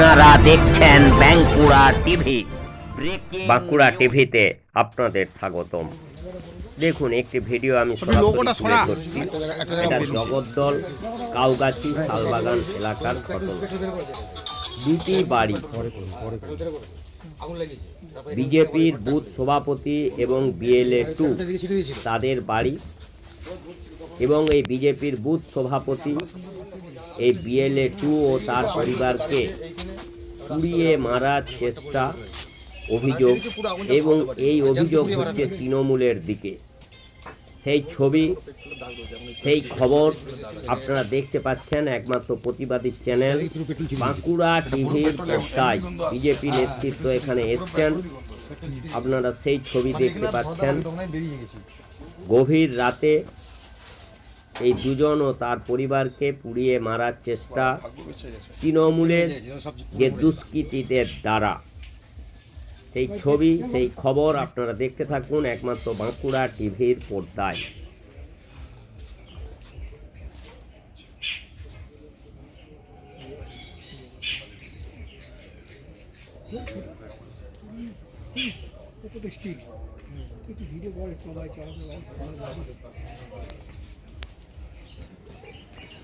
আপনারা দেখছেন বাঁকুড়া টিভি। বাঁকুড়া টিভিতে আপনাদের স্বাগতম। দেখুন একটি ভিডিও আমি। ধরছি। এটা জগদ্দল কাউগাছি শালবাগান এলাকার ঘটনা। দুটি বাড়ি। বিজেপির বুথ সভাপতি এবং বিএলএ টু তাদের বাড়ি এবং এই বিজেপির বুথ সভাপতি এই বিএলএ টু ও তার পরিবারকে পুড়িয়ে মারার চেষ্টা অভিযোগ এবং এই অভিযোগ হচ্ছে তৃণমূলের দিকে। সেই ছবি সেই খবর আপনারা দেখতে পাচ্ছেন একমাত্র প্রতিবাদী চ্যানেল বাঁকুড়া টিভির পর্দায় বিজেপি নেতৃত্ব এখানে এসছেন। আপনারা সেই ছবি দেখতে পাচ্ছেন। গভীর রাতে এই দুজন ও তার পরিবারকে পুড়িয়ে মারার চেষ্টা তৃণমূলের যে দুষ্কৃতীদের দ্বারা। সেই ছবি, সেই খবর আপনারা দেখতে থাকুন একমাত্র বাঁকুড়া টিভির পর্দায়।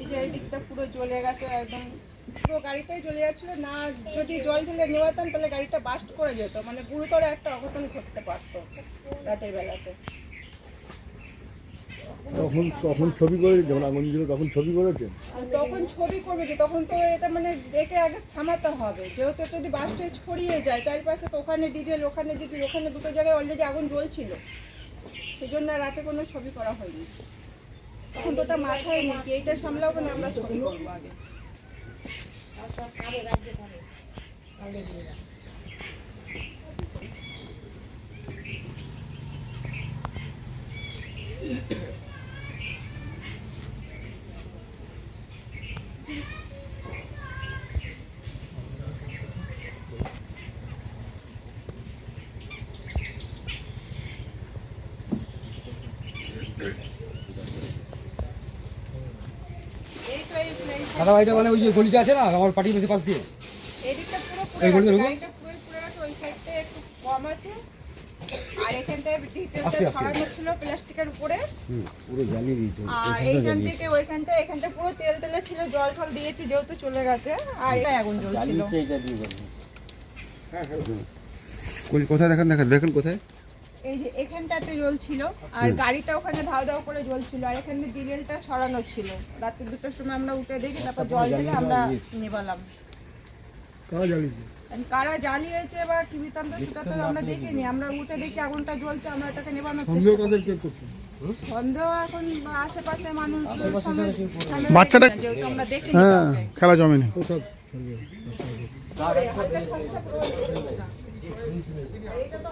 এই যে এই দিকটা পুরো জ্বলে গেছে একদম পুরো গাড়িটাই জ্বলে যাচ্ছিল। না যদি জল ঢেলে নেওয়াতাম তাহলে গাড়িটা বাস্ট করে যেত মানে গুরুতর একটা অঘটন ঘটতে পারতো রাতের বেলাতে। তখন তখন ছবি করে যখন আগুন ছিল তখন ছবি করেছে? তখন ছবি করবে কি? তখন তো এটা মানে দেখে আগে থামাতে হবে। যেহেতু এটা যদি বাস্ট ছড়িয়ে যায় চারিপাশে তো ওখানে ডিজেল ওখানে ডিজেল ওখানে দুটো জায়গায় অলরেডি আগুন জ্বলছিল। সেজন্য রাতে কোনো ছবি করা হয়নি। তখন তো ওটা মাথায় নেই কি এইটা সামলাবো না আমরা ছবি করব আগে এই তো এই place দাদা বাড়িটা মানে ওই যে গলিটা আছে না আমার পার্টি বেশি পাশ দিয়ে। এদিকটা পুরো এই পুরো গলিটা পুরো পুরো গেছে ওই সাইডটা একটু কম আছে। আর এখানটায় ডিটেলটা। ছড়ানো ছিল প্লাস্টিকের উপরে। পুরো জ্বালিয়ে দিয়েছে। আর এইখান থেকে ওইখানটা এখানটা পুরো তেল তেলে ছিল জল টল দিয়েছি যেহেতু চলে গেছে আর এটা আগুন জ্বলছিল। কই- কোথায় দেখেন দেখেন দেখেন কোথায়? এই যে এখানটাতে জ্বলছিল আর গাড়িটা ওখানে ধাও ধাও করে জ্বলছিল আর এখানে ডিজেলটা ছড়ানো ছিল। রাতে দুটোর সময় আমরা উঠে দেখি তারপর জল দিয়ে আমরা নেবালাম কারা জ্বালিয়েছে? And কারা জ্বালিয়েছে বা কি বৃত্তান্ত সেটা তো আমরা দেখিনি। আমরা উঠে দেখি আগুনটা জ্বলছে আমরা এটাকে নেবানোর সন্দেহ চেষ্টা কাদের করছি। কে করছে সন্দেহ এখন আশেপাশে মানুষ বাচ্চাটা- যেহেতু আমরা দেখিনি হ্যাঁ। খেলা ছিল। না। এটা তো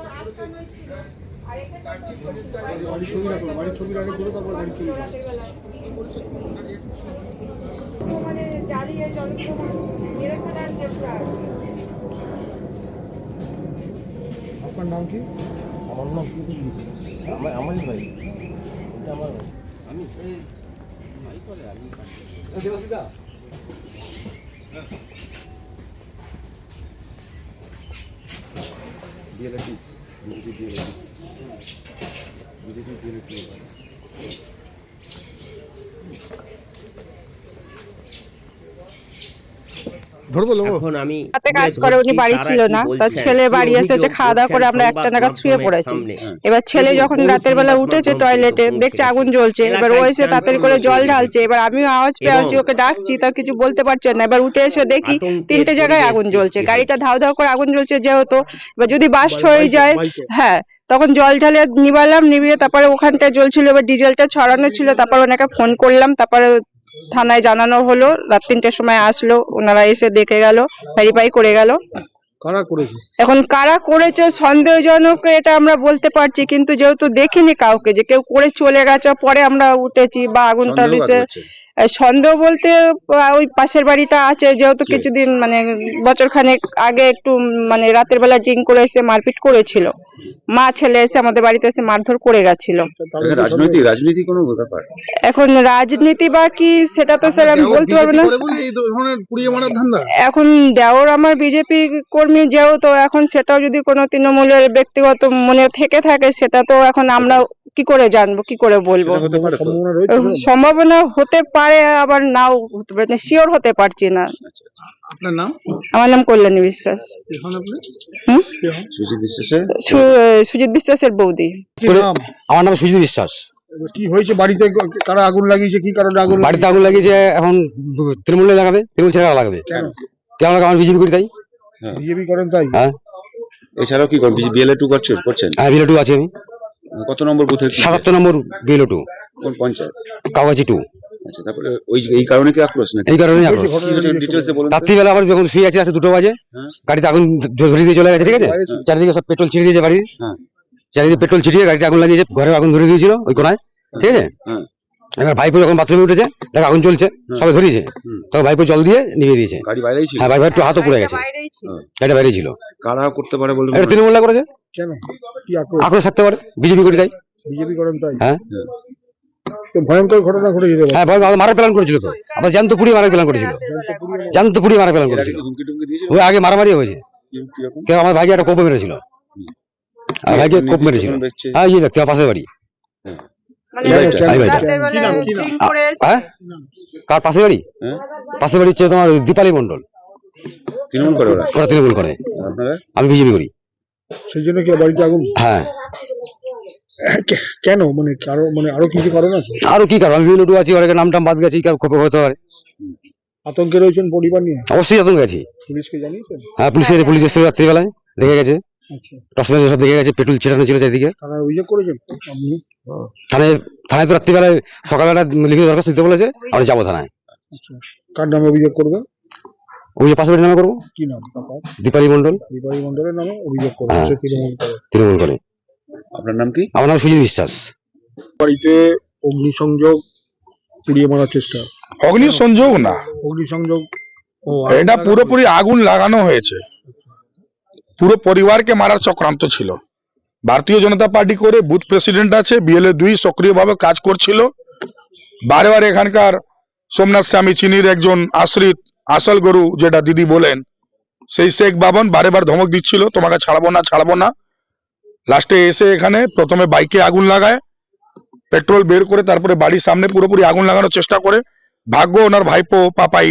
মানে জ্বালিয়ে মানে মেরে ফেলার চেষ্টা। আপনার নাম কি আমার নাম আমার আমারই ভাই আমার আমি দেবসিদা বিজেপি দিয়ে বিজেপি দিয়ে ধরবো লোগো এখন আমি রাতে কাজ করে উনি বাড়ি ছিল না তার ছেলে বাড়ি এসেছে খাওয়া দাওয়া করে আমরা একটা নাগাদ শুয়ে পড়েছি। এবার ছেলে যখন রাতের বেলা উঠেছে টয়লেটে দেখছে আগুন জ্বলছে এবার ও এসে তাড়াতাড়ি করে জল ঢালছে এবার আমিও আওয়াজ পেয়েছি ওকে ডাকছি তা কিছু বলতে পারছে না এবার উঠে এসে দেখি তিনটে জায়গায় আগুন জ্বলছে গাড়িটা ধাও ধাও করে আগুন জ্বলছে যেহেতু এবার যদি বাস্ট হয়ে যায় হ্যাঁ তখন জল ঢালে নিবালাম নিবিয়ে তারপরে ওখানটায় জ্বলছিল এবার ডিজেলটা ছড়ানো ছিল তারপর ওনাকে ফোন করলাম তারপরে থানায় জানানো হলো। রাত তিনটের সময় আসলো ওনারা এসে দেখে গেল ভেরিফাই করে গেল। কারা করেছে? এখন কারা করেছে সন্দেহজনক এটা আমরা বলতে পারছি কিন্তু যেহেতু দেখিনি কাউকে যে কেউ করে চলে গেছে পরে আমরা উঠেছি বা আগুনটা দিছে সন্দেহ বলতে ওই পাশের বাড়িটা আছে যেহেতু কিছুদিন মানে বছর খানেক আগে একটু মানে রাতের বেলা ড্রিঙ্ক করে এসে মারপিট করেছিল। মা ছেলে এসে আমাদের বাড়িতে এসে মারধর করে গেছিল। রাজনৈতিক রাজনীতি কোনো ব্যাপার? এখন রাজনীতি বা কি সেটা তো স্যার আমি বলতে পারব না। এখন দেওর আমার বিজেপি কর্মী যেহেতু এখন সেটাও যদি কোনো তৃণমূলের ব্যক্তিগত মনে থেকে থাকে সেটা তো এখন আমরা কি করে জানব কি করে বলব। সম্ভাবনা হতে পারে আবার নাও হতে পারে শিওর হতে পারছি না। আপনার নাম? আমার নাম কল্যাণী বিশ্বাস। এখন সুজিত বিশ্বাসের সু- সুজিত বিশ্বাসের বৌদি। আমার নাম সুজিত বিশ্বাস। কি হয়েছে? বাড়িতে কারা আগুন লাগিয়েছে? কি কারণে আগুন বাড়িতে আগুন লাগিয়েছে? এখন তৃণমূলে লাগাবে তৃণমূল ছেড়ে লাগাবে। কেন? কেন লাগাবে আমার বিজেপি করি তাই। বিজেপি করেন তাই? হ্যাঁ। এছাড়াও কি করেন? বিএলএ টু করছেন করছেন? হ্যাঁ বিলো টু আছে আমি। কত নম্বর বুথে সাতাত্তর নম্বর বিলো টু কোন পঞ্চায়েত? কাগজি টু আচ্ছা তারপরে ওই এই কারণে কি আক্রোশ নাকি? এই কারণে আক্রোশ। রাত্রিবেলা আবার যখন শুয়ে আছে আছে দুটো বাজে। হ্যাঁ। গাড়িতে আগুন ধরে দিয়ে চলে গেছে ঠিক আছে? চারিদিকে সব পেট্রোল ছিটিয়ে দিয়েছে বাড়ির। হ্যাঁ। চারিদিকে পেট্রোল ছিটিয়ে গাড়িতে আগুন লাগিয়েছে ঘরে আগুন ধরে দিয়েছিল ওই কোনায় ঠিক আছে? হ্যাঁ। এবার ভাইপো যখন বাথরুমে উঠেছে দেখ আগুন চলছে সবাই ধরিয়েছে। তখন ভাইপো জল দিয়ে নিভিয়ে দিয়েছে। গাড়ি বাইরেই ছিল। হ্যাঁ ভাই ভাই একটু হাতও পুড়ে গেছে। গাড়িটা বাইরে ছিল। কারা করতে পারে বলুন এটা তৃণমূলরা করেছে? কেন? আক্রোশ? থাকতে পারে। বিজেপি করে তাই। বিজেপি করেন তাই? হ্যাঁ। ভয়ঙ্কর ঘটনা ঘটেছে রে হ্যাঁ ভয় মারার প্ল্যান করেছিল তো। আবার পুড়িয়ে প্ল্যান করেছিল। পুড়িয়ে প্ল্যান করেছিল। ওই আগে মারামারি হয়েছে। কেউ আমার ভাইকে একটা কোপ মেরেছিল। আর ভাইকে কোপ মেরেছিল। হ্যাঁ এই ব্যক্তি আমার পাশের বাড়ি। মানে করে হ্যাঁ বাড়ি? হ্যাঁ? বাড়ি হচ্ছে তোমার দীপালি মন্ডল তৃণমূল করে ওরা। ওরা তৃণমূল করে। আমি বিজেপি করি। সেই জন্য কি বাড়িতে আগুন? হ্যাঁ। কেন? মানে আরও মানে আরও কিছু কারণ আছে? আরও কি কারণ? আমি আছি অনেকে নাম টাম বাদ গেছি খোপে হতে পারে। আতঙ্কে রয়েছেন পরিবার নিয়ে? অবশ্যই আতঙ্ক গেছি পুলিশকে জানিয়েছেন? হ্যাঁ পুলিশ পুলিশ এসে রাত্রিবেলায় দেখে গেছে। আচ্ছা। সব দেখে গেছে পেট্রোল ছিটানো ছিল চারিদিকে। অভিযোগ করেছেন? থানায় থানায় তো রাত্রিবেলায় সকালবেলা লিখিত দরখাস্ত দিতে বলেছে আমরা যাব থানায়। আচ্ছা। কার নামে অভিযোগ করবে? নামে করব? কি নাম দীপালি মন্ডল দীপালি মন্ডলের নামে অভিযোগ করবে হ্যাঁ। তৃণমূল করে। তৃণমূল করে। আপনার নাম কি? আমার নাম সুজিত বিশ্বাস। বাড়িতে অগ্নিসংযোগ পুড়িয়ে মারার চেষ্টা। অগ্নিসংযোগ না। অগ্নিসংযোগ ও এটা পুরোপুরি আগুন লাগানো হয়েছে। পুরো পরিবারকে মারার চক্রান্ত ছিল। ভারতীয় জনতা পার্টি করে বুথ প্রেসিডেন্ট আছে, বিএলএ দুই সক্রিয়ভাবে কাজ করছিল। বারে বারে এখানকার সোমনাথ স্বামী চিনির একজন আশ্রিত আসল গরু যেটা দিদি বলেন, সেই শেখ বাবন বারে বার ধমক দিচ্ছিল, তোমাকে ছাড়বো না ছাড়বো না। লাস্টে এসে এখানে প্রথমে বাইকে আগুন লাগায়, পেট্রোল বের করে তারপরে বাড়ির সামনে পুরোপুরি আগুন লাগানোর চেষ্টা করে। ভাগ্য ওনার ভাইপো, পাপাই,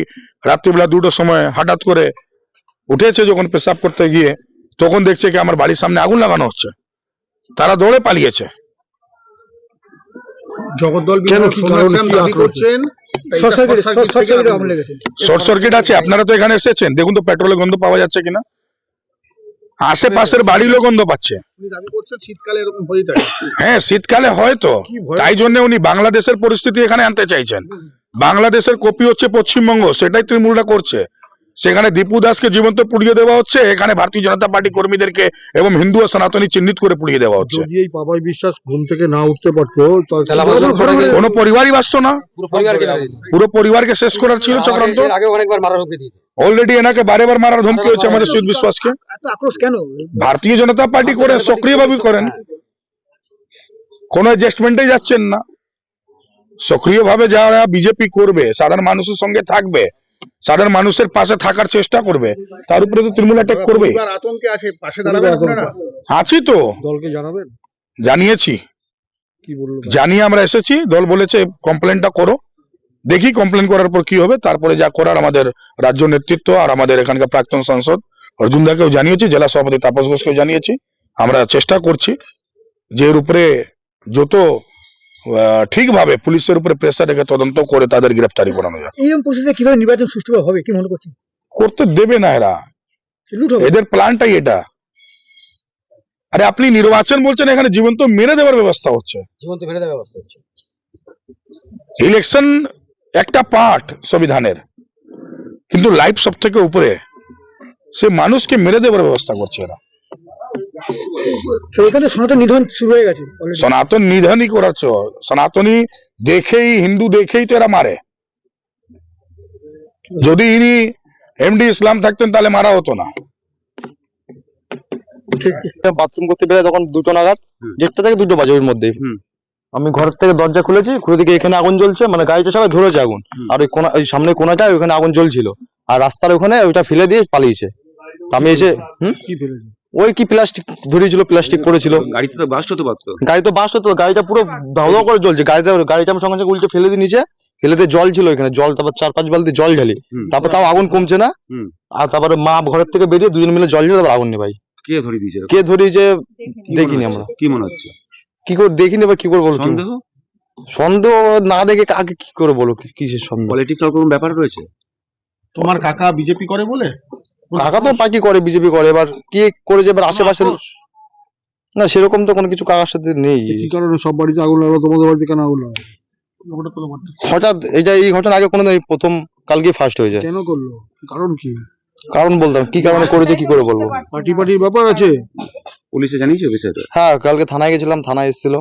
রাত্রিবেলা দুটোর সময় হঠাৎ করে উঠেছে যখন পেশাব করতে গিয়ে। তখন দেখছে কি আমার বাড়ির সামনে আগুন লাগানো হচ্ছে। তারা দৌড়ে পালিয়েছে। শর্ট সার্কিট আছে আপনারা তো এখানে এসেছেন। দেখুন তো পেট্রোলের গন্ধ পাওয়া যাচ্ছে কিনা। আশেপাশের বাড়িরও গন্ধ পাচ্ছে। শীতকালে এরকম হ্যাঁ শীতকালে হয় তো কি ভয়? তাই জন্য উনি বাংলাদেশের পরিস্থিতি এখানে আনতে চাইছেন। বাংলাদেশের কপি হচ্ছে পশ্চিমবঙ্গ সেটাই তৃণমূলটা করছে। সেখানে দীপু দাসকে জীবন্ত পুড়িয়ে দেওয়া হচ্ছে এখানে ভারতীয় জনতা পার্টি কর্মীদেরকে এবং হিন্দু ও সনাতনী চিহ্নিত করে পুড়িয়ে দেওয়া হচ্ছে। এই পাপাই বিশ্বাস ঘুম থেকে না উঠতে পারতো কোনো পরিবারই বাঁচত না। পুরো পরিবারকে শেষ করার ছিল চক্রান্ত। আগে অনেকবার মারা হুমকি দিয়েছে। অলরেডি এনাকে বারে বার মারার ধমকি হচ্ছে আমাদের সুদ বিশ্বাসকে। কেন? ভারতীয় জনতা পার্টি করে সক্রিয়ভাবে করেন। কোন অ্যাডজাস্টমেন্টে যাচ্ছেন না। সক্রিয়ভাবে যারা বিজেপি করবে সাধারণ মানুষের সঙ্গে থাকবে সাধারণ মানুষের পাশে থাকার চেষ্টা করবে। তার উপরে তো তৃণমূল অ্যাটাক করবে আতঙ্কে আছে পাশে দাঁড়াবেন আছি তো। দলকে জানাবেন? জানিয়েছি। কি বলল? জানিয়ে আমরা এসেছি দল বলেছে কমপ্লেনটা করো। দেখি কমপ্লেন করার পর কি হবে তারপরে যা করার আমাদের রাজ্য নেতৃত্ব আর আমাদের এখানকার প্রাক্তন সাংসদ অর্জুন দাকেও জানিয়েছি জেলা সভাপতি তাপস ঘোষকেও জানিয়েছি। আমরা চেষ্টা করছি যে এর উপরে যত ঠিকভাবে পুলিশের উপরে প্রেসার রেখে তদন্ত করে তাদের গ্রেফতারি করানো যায় পরিস্থিতিতে কীভাবে নির্বাচন সুষ্ঠুভাবে হবে কি মনে করছেন? করতে দেবে না এরা। এদের প্ল্যানটাই এটা। আরে আপনি নির্বাচন বলছেন এখানে জীবন্ত মেরে দেওয়ার ব্যবস্থা হচ্ছে। জীবন্ত ফেলে দেওয়ার ব্যবস্থা হচ্ছে। ইলেকশন একটা পার্ট সংবিধানের কিন্তু লাইফ সব থেকে উপরে। সে মানুষকে মেরে দেওয়ার ব্যবস্থা করছে এরা। তো এখানে সনাতন নিধন শুরু হয়ে গেছে সনাতন নিধনই করাচ্ছ। সনাতনী দেখেই হিন্দু দেখেই তো এরা মারে। যদি ইনি এমডি ইসলাম থাকতেন তাহলে মারা হতো না। বাথরুম করতে বেরোয় তখন দুটো নাগাদ। দেড়টা থেকে দুটো বাজে ওর মধ্যে। আমি ঘরের থেকে দরজা খুলেছি খুলে দিকে এখানে আগুন জ্বলছে মানে গাড়িটা সবাই ধরেছে আগুন। আর ওই কোনা ওই সামনে কোনাটা ওখানে আগুন জ্বলছিল। আর রাস্তার ওখানে ওইটা ফেলে দিয়ে পালিয়েছে। আমি এসে হুম? কি ফেলেছে? ওই কি প্লাস্টিক ধরিয়েছিল প্লাস্টিক পড়েছিল গাড়িতে তো বাস্ট হতে পারতো। গাড়ি তো বাস তো গাড়িটা পুরো ধাও করে জ্বলছে। গাড়িটা গাড়িটা আমি সঙ্গে সঙ্গে উল্টে ফেলে দিয়ে নিচে ফেলে দিয়ে জল ছিল এখানে জল তারপর চার পাঁচ বালতি জল ঢালি। তারপর তাও আগুন কমছে না। আর তারপরে মা ঘরের থেকে বেরিয়ে দুজন মিলে জল ঢেলে তারপর আগুন নেবাই কে ধরে দিয়েছে? কে ধরিয়েছে দেখিনি। আমরা। কি মনে হচ্ছে? কি করে দেখিনি এবার কি করে বলব সন্দেহ? সন্দেহ না দেখে কাকে কি করে বলো? কি- কিসের সন্দেহ? পলিটিক্যাল কোনো ব্যাপার রয়েছে? তোমার কাকা বিজেপি করে বলে? কাকা তো পাকি করে বিজেপি করে এবার কে করেছে এবার আশেপাশে না সেরকম তো কোনো কিছু কাকার সাথে নেই। কি কারণে সব বাড়িতে আগুন লাগল তোমাদের বাড়িতে কেন আগুন লাগল? ওটা তো হঠাৎ এটা এই ঘটনা আগে কোনো প্রথম কালকে ফার্স্ট হয়েছে। কেন করল? কারণ কি? কারণ বলতাম কি কারণে করেছে কি করে বলব? পার্টি পার্টির ব্যাপার আছে? পুলিশে জানিয়েছে বিষয়টা? হ্যাঁ কালকে থানায় গেছিলাম থানায় এসেছিল।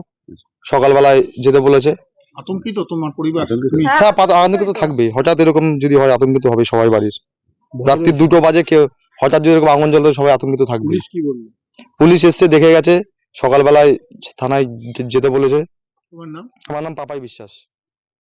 সকালবেলায় যেতে বলেছে। আতঙ্কিত তোমার পরিবার? হ্যাঁ পাত- আতঙ্ক তো থাকবেই। হঠাৎ এরকম যদি হয় আতঙ্কিত হবে সবাই বাড়ির। রাত্রি দুটো বাজে কেউ হঠাৎ যদি এরকম আগুন জ্বলতে সবাই আতঙ্কিত থাকবে। পুলিশ কি বলল? পুলিশ এসছে দেখে গেছে। সকালবেলায় থানায় যেতে বলেছে। তোমার নাম? আমার নাম পাপাই বিশ্বাস।